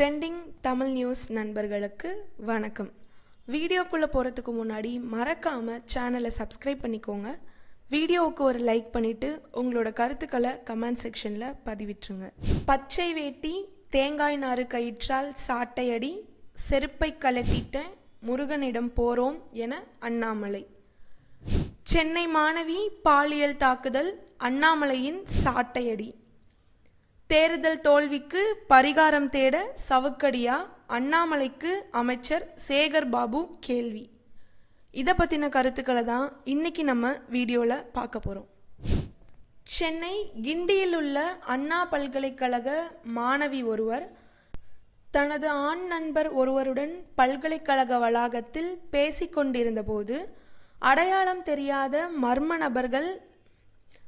Trending Tamil news நண்பர்களுக்கு வணக்கம். வீடியோக்குள்ளே போகிறதுக்கு முன்னாடி மறக்காமல் சேனலை சப்ஸ்கிரைப் பண்ணிக்கோங்க. வீடியோவுக்கு ஒரு லைக் பண்ணிவிட்டு உங்களோட கருத்துக்களை கமெண்ட் செக்ஷனில் பதிவிட்டுருங்க. பச்சை வேட்டி தேங்காய் நாறு கயிற்றால் சாட்டையடி செருப்பை கலட்டிட்ட முருகனிடம் போகிறோம் என அண்ணாமலை. சென்னை மாணவி பாலியல் தாக்குதல் அண்ணாமலையின் சாட்டையடி. தேர்தல் தோல்விக்கு பரிகாரம் தேட சவுக்கடியா அண்ணாமலைக்கு அமைச்சர் சேகர் பாபு கேள்வி. இதை பற்றின கருத்துக்களை தான் இன்னைக்கு நம்ம வீடியோவில் பார்க்க போகிறோம் சென்னை கிண்டியில் உள்ள அண்ணா பல்கலைக்கழக மாணவி ஒருவர் தனது ஆண் நண்பர் ஒருவருடன் பல்கலைக்கழக வளாகத்தில் பேசிக்கொண்டிருந்தபோது அடையாளம் தெரியாத மர்ம நபர்கள்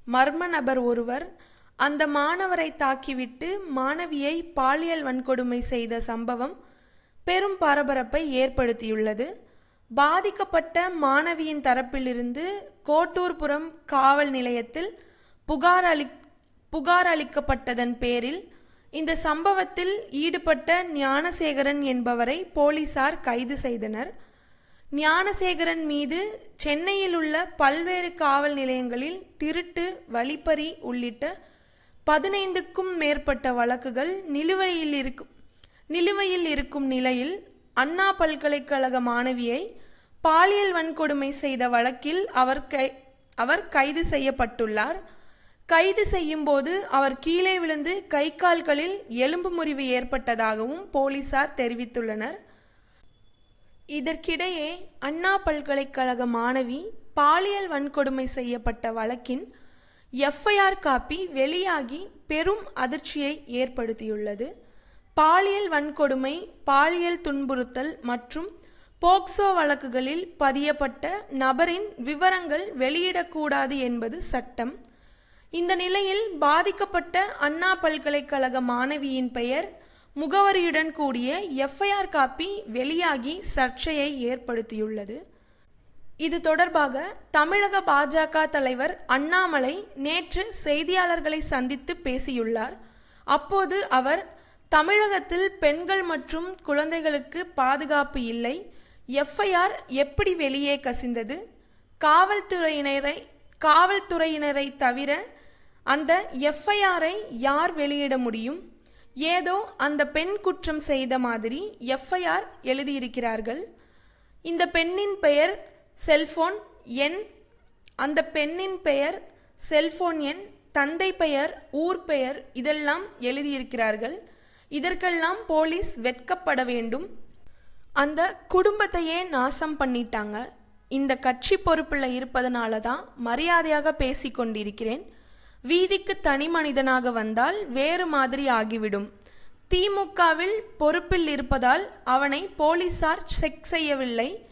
மர்ம நபர் ஒருவர் அந்த மாணவரை தாக்கிவிட்டு மாணவியை பாலியல் வன்கொடுமை செய்த சம்பவம் பெரும் பரபரப்பை ஏற்படுத்தியுள்ளது. பாதிக்கப்பட்ட மாணவியின் தரப்பிலிருந்து கோட்டூர்புரம் காவல் நிலையத்தில் புகார் அளி புகார் அளிக்கப்பட்டதன் பேரில் இந்த சம்பவத்தில் ஈடுபட்ட ஞானசேகரன் என்பவரை போலீசார் கைது செய்தனர். ஞானசேகரன் மீது சென்னையில் உள்ள பல்வேறு காவல் நிலையங்களில் திருட்டு வழிப்பறி உள்ளிட்ட பதினைந்துக்கும் மேற்பட்ட வழக்குகள் நிலுவையில் இருக்கும் நிலுவையில் இருக்கும் நிலையில் அண்ணா பல்கலைக்கழக மாணவியை பாலியல் வன்கொடுமை செய்த வழக்கில் அவர் கை அவர் கைது செய்யப்பட்டுள்ளார். கைது செய்யும்போது அவர் கீழே விழுந்து கை கால்களில் எலும்பு முறிவு ஏற்பட்டதாகவும் போலீசார் தெரிவித்துள்ளனர். இதற்கிடையே அண்ணா பல்கலைக்கழக மாணவி பாலியல் வன்கொடுமை செய்யப்பட்ட வழக்கின் எஃப்ஐஆர் காப்பி வெளியாகி பெரும் அதிர்ச்சியை ஏற்படுத்தியுள்ளது. பாலியல் வன்கொடுமை பாலியல் துன்புறுத்தல் மற்றும் போக்சோ வழக்குகளில் பதியப்பட்ட நபரின் விவரங்கள் வெளியிடக்கூடாது என்பது சட்டம். இந்த நிலையில் பாதிக்கப்பட்ட அண்ணா பல்கலைக்கழக மாணவியின் பெயர் முகவரியுடன் கூடிய எஃப்ஐஆர் காப்பி வெளியாகி சர்ச்சையை ஏற்படுத்தியுள்ளது. இது தொடர்பாக தமிழக பாஜக தலைவர் அண்ணாமலை நேற்று செய்தியாளர்களை சந்தித்து பேசியுள்ளார். அப்போது அவர் தமிழகத்தில் பெண்கள் மற்றும் குழந்தைகளுக்கு பாதுகாப்பு இல்லை. எஃப்ஐஆர் எப்படி வெளியே கசிந்தது? காவல்துறையினரை காவல்துறையினரை தவிர அந்த எஃப்ஐஆரை யார் வெளியிட முடியும்? ஏதோ அந்த பெண் குற்றம் செய்த மாதிரி எஃப்ஐஆர் எழுதியிருக்கிறார்கள். இந்த பெண்ணின் பெயர் செல்போன் எண் அந்த பெண்ணின் பெயர் செல்போன் எண் தந்தை பெயர் ஊர் பெயர் இதெல்லாம் எழுதியிருக்கிறார்கள். இதற்கெல்லாம் போலீஸ் வெட்கப்பட வேண்டும். அந்த குடும்பத்தையே நாசம் பண்ணிட்டாங்க. இந்த கட்சி பொறுப்பில் இருப்பதனால தான் மரியாதையாக பேசி கொண்டிருக்கிறேன். வீதிக்கு தனி மனிதனாக வந்தால் வேறு மாதிரி ஆகிவிடும். திமுகவில் பொறுப்பில் இருப்பதால் அவனை போலீசார் செக் செய்யவில்லை.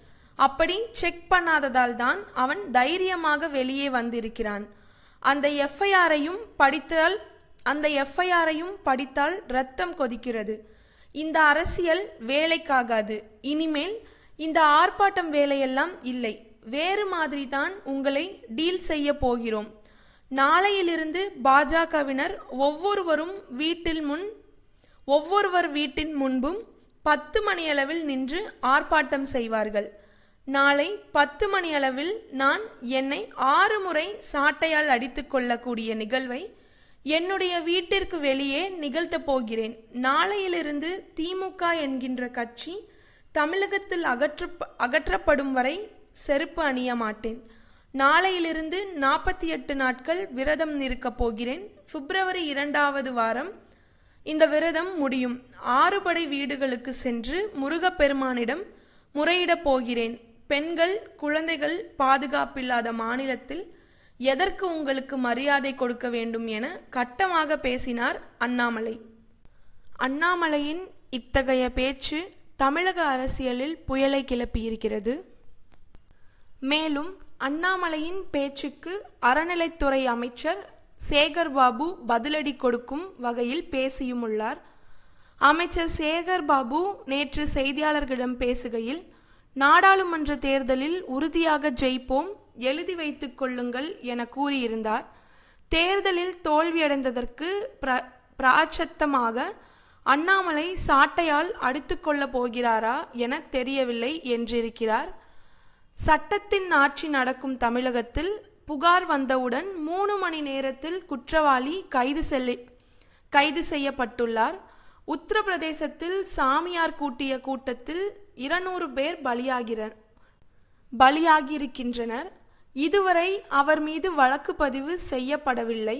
அப்படி செக் பண்ணாததால் தான் அவன் தைரியமாக வெளியே வந்திருக்கிறான். அந்த எஃப்ஐஆரையும் படித்தால் அந்த எஃப்ஐஆரையும் படித்தால் ரத்தம் கொதிக்கிறது. இந்த அரசியல் வேலைக்காகாது. இனிமேல் இந்த ஆர்ப்பாட்டம் வேலையெல்லாம் இல்லை. வேறு மாதிரி தான் உங்களை டீல் செய்ய போகிறோம். நாளையிலிருந்து பாஜகவினர் ஒவ்வொருவரும் வீட்டில் முன் ஒவ்வொருவர் வீட்டின் முன்பும் பத்து மணியளவில் நின்று ஆர்ப்பாட்டம் செய்வார்கள். நாளை பத்து மணியளவில் நான் என்னை ஆறு முறை சாட்டையால் அடித்து கொள்ளக்கூடிய நிகழ்வை என்னுடைய வீட்டிற்கு வெளியே நிகழ்த்தப் போகிறேன். நாளையிலிருந்து திமுக என்கின்ற கட்சி தமிழகத்தில் அகற்ற அகற்றப்படும் வரை செருப்பு அணிய மாட்டேன். நாளையிலிருந்து நாற்பத்தி எட்டு நாட்கள் விரதம் இருக்கப் போகிறேன். பிப்ரவரி இரண்டாவது வாரம் இந்த விரதம் முடியும். ஆறுபடை வீடுகளுக்கு சென்று முருகப்பெருமானிடம் முறையிடப் போகிறேன். பெண்கள் குழந்தைகள் பாதுகாப்பில்லாத மாநிலத்தில் எதற்கு உங்களுக்கு மரியாதை கொடுக்க வேண்டும் என கட்டமாக பேசினார் அண்ணாமலை. அண்ணாமலையின் இத்தகைய பேச்சு தமிழக அரசியலில் புயலை கிளப்பியிருக்கிறது. மேலும் அண்ணாமலையின் பேச்சுக்கு அறநிலைத்துறை அமைச்சர் சேகர் பாபு பதிலடி கொடுக்கும் வகையில் பேசியும் உள்ளார். அமைச்சர் சேகர் பாபு நேற்று செய்தியாளர்களிடம் பேசுகையில் நாடாளுமன்ற தேர்தலில் உறுதியாக ஜெயிப்போம் எழுதி வைத்துக் கொள்ளுங்கள் என கூறியிருந்தார். தேர்தலில் தோல்வியடைந்ததற்கு பிர பிராச்சத்தமாக அண்ணாமலை சாட்டையால் அடித்துக்கொள்ளப் போகிறாரா என தெரியவில்லை என்றிருக்கிறார். சட்டத்தின் ஆட்சி நடக்கும் தமிழகத்தில் புகார் வந்தவுடன் மூணு மணி நேரத்தில் குற்றவாளி கைது செல்ல கைது செய்யப்பட்டுள்ளார். உத்தரப்பிரதேசத்தில் சாமியார் கூட்டிய கூட்டத்தில் இருநூறு பேர் பலியாகிற பலியாகியிருக்கின்றனர். இதுவரை அவர் மீது வழக்கு பதிவு செய்யப்படவில்லை.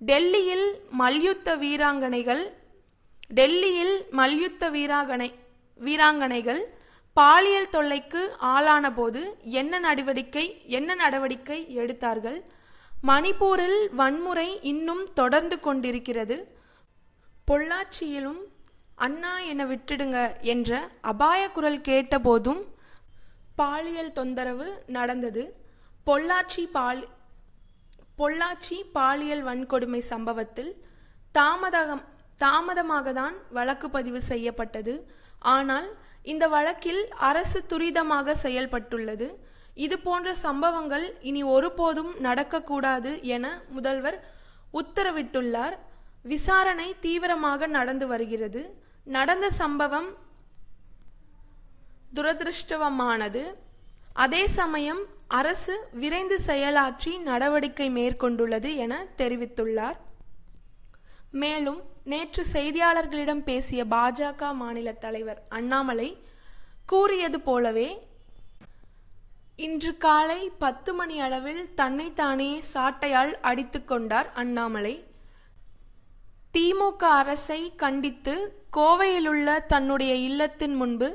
டெல்லியில் மல்யுத்த வீராங்கனைகள் டெல்லியில் மல்யுத்த வீராங்கனை வீராங்கனைகள் பாலியல் தொல்லைக்கு ஆளானபோது என்ன நடவடிக்கை என்ன நடவடிக்கை எடுத்தார்கள்? மணிப்பூரில் வன்முறை இன்னும் தொடர்ந்து கொண்டிருக்கிறது. பொள்ளாச்சியிலும் அண்ணா என்னை விட்டுடுங்க என்ற அபாய குரல் கேட்டபோதும் பாலியல் தொந்தரவு நடந்தது. பொள்ளாச்சி பால் பொள்ளாச்சி பாலியல் வன்கொடுமை சம்பவத்தில் தாமதம் தாமதமாக தான் வழக்கு பதிவு செய்யப்பட்டது. ஆனால் இந்த வழக்கில் அரசு துரிதமாக செயல்பட்டுள்ளது. இது போன்ற சம்பவங்கள் இனி ஒருபோதும் நடக்கக்கூடாது என முதல்வர் உத்தரவிட்டுள்ளார். விசாரணை தீவிரமாக நடந்து வருகிறது. நடந்த சம்பவம் துரதிருஷ்டவமானது. அதே சமயம் அரசு விரைந்து செயலாற்றி நடவடிக்கை மேற்கொண்டுள்ளது என தெரிவித்துள்ளார். மேலும் நேற்று செய்தியாளர்களிடம் பேசிய பாஜக மாநில தலைவர் அண்ணாமலை கூறியது போலவே இன்று காலை பத்து மணி அளவில் தன்னைத்தானே சாட்டையால் அடித்து கொண்டார் அண்ணாமலை. திமுக அரசை கண்டித்து கோவையிலுள்ள தன்னுடைய இல்லத்தின் முன்பு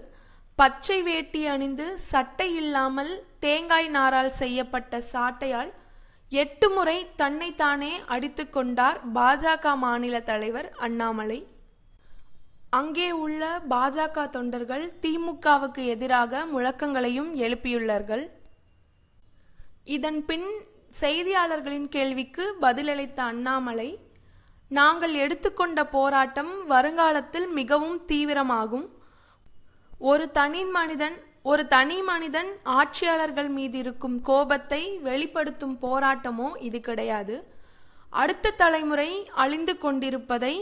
பச்சை வேட்டி அணிந்து சட்டை இல்லாமல் தேங்காய் நாரால் செய்யப்பட்ட சாட்டையால் எட்டு முறை தன்னைத்தானே அடித்து கொண்டார் பாஜக மாநில தலைவர் அண்ணாமலை. அங்கே உள்ள பாஜக தொண்டர்கள் திமுகவுக்கு எதிராக முழக்கங்களையும் எழுப்பியுள்ளார்கள். இதன் பின் செய்தியாளர்களின் கேள்விக்கு பதிலளித்த அண்ணாமலை நாங்கள் எடுத்துக்கொண்ட போராட்டம் வருங்காலத்தில் மிகவும் தீவிரமாகும். ஒரு தனி மனிதன் ஒரு தனி மனிதன் ஆட்சியாளர்கள் மீது இருக்கும் கோபத்தை வெளிப்படுத்தும் போராட்டமோ இது கிடையாது. அடுத்த தலைமுறை அழிந்து கொண்டிருப்பதை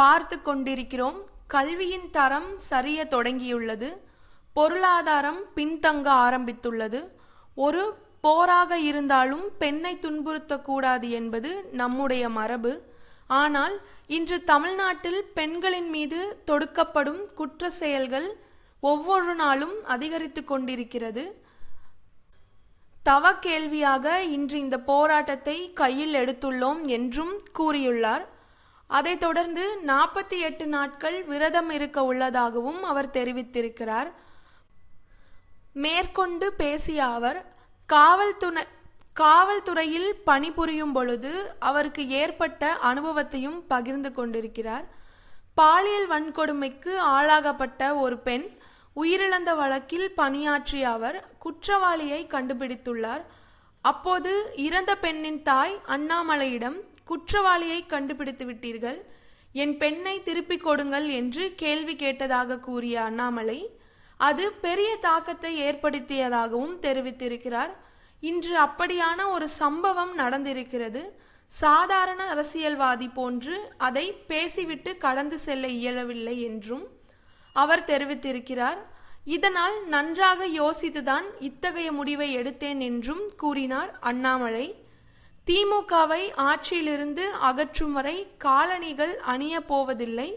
பார்த்து கொண்டிருக்கிறோம். கல்வியின் தரம் சரிய தொடங்கியுள்ளது. பொருளாதாரம் பின்தங்க ஆரம்பித்துள்ளது. ஒரு போராக இருந்தாலும் பெண்ணை துன்புறுத்தக்கூடாது என்பது நம்முடைய மரபு. ஆனால் இன்று தமிழ்நாட்டில் பெண்களின் மீது தொடுக்கப்படும் குற்ற செயல்கள் ஒவ்வொரு நாளும் அதிகரித்து கொண்டிருக்கிறது. தவ கேள்வியாக இன்று இந்த போராட்டத்தை கையில் எடுத்துள்ளோம் என்றும் கூறியுள்ளார். அதைத் தொடர்ந்து நாற்பத்தி எட்டு நாட்கள் விரதம் இருக்க உள்ளதாகவும் அவர் தெரிவித்திருக்கிறார். மேற்கொண்டு பேசிய அவர் காவல்துறை காவல்துறையில் பணிபுரியும் பொழுது அவருக்கு ஏற்பட்ட அனுபவத்தையும் பகிர்ந்து கொண்டிருக்கிறார். பாலியல் வன்கொடுமைக்கு ஆளாகப்பட்ட ஒரு பெண் உயிரிழந்த வழக்கில் பணியாற்றிய அவர் குற்றவாளியை கண்டுபிடித்துள்ளார். அப்போது இறந்த பெண்ணின் தாய் அண்ணாமலையிடம் குற்றவாளியை கண்டுபிடித்து விட்டீர்கள். என் பெண்ணை திருப்பிக் கொடுங்கள் என்று கேள்வி கேட்டதாக கூறிய அண்ணாமலை அது பெரிய தாக்கத்தை ஏற்படுத்தியதாகவும் தெரிவித்திருக்கிறார். இன்று அப்படியான ஒரு சம்பவம் நடந்திருக்கிறது. சாதாரண அரசியல்வாதி போன்று அதை பேசிவிட்டு கடந்து செல்ல இயலவில்லை என்றும் அவர் தெரிவித்திருக்கிறார். இதனால் நன்றாக யோசித்துதான் இத்தகைய முடிவை எடுத்தேன் என்றும் கூறினார் அண்ணாமலை. திமுகவை ஆட்சியிலிருந்து அகற்றும் வரை காலணிகள் அணிய போவதில்லை.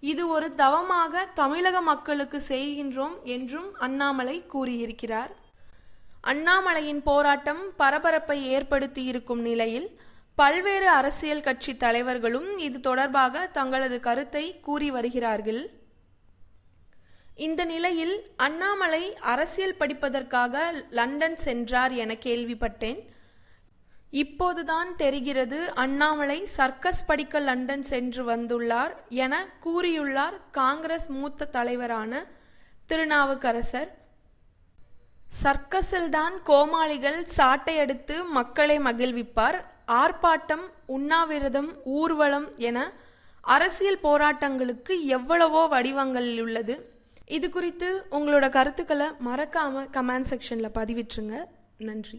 இது ஒரு தவமாக தமிழக மக்களுக்கு செய்கின்றோம் என்றும் அண்ணாமலை கூறியிருக்கிறார். அண்ணாமலையின் போராட்டம் பரபரப்பை ஏற்படுத்தியிருக்கும் நிலையில் பல்வேறு அரசியல் கட்சி தலைவர்களும் இது தொடர்பாக தங்களது கருத்தை கூறி வருகிறார்கள். இந்த நிலையில் அண்ணாமலை அரசியல் படிப்பதற்காக லண்டன் சென்றார் என கேள்விப்பட்டேன். இப்போதுதான் தெரிகிறது அண்ணாமலை சர்க்கஸ் படிக்க லண்டன் சென்று வந்துள்ளார் என கூறியுள்ளார் காங்கிரஸ் மூத்த தலைவரான திருநாவுக்கரசர். சர்க்கஸில்தான் கோமாளிகள் சாட்டையடித்து மக்களை மகிழ்விப்பார். ஆர்ப்பாட்டம் உண்ணாவிரதம் ஊர்வலம் என அரசியல் போராட்டங்களுக்கு எவ்வளவோ வடிவங்கள் உள்ளது. இது குறித்து உங்களோட கருத்துக்களை மறக்காமல் கமெண்ட் செக்ஷனில் பதிவிட்டுருங்க. நன்றி.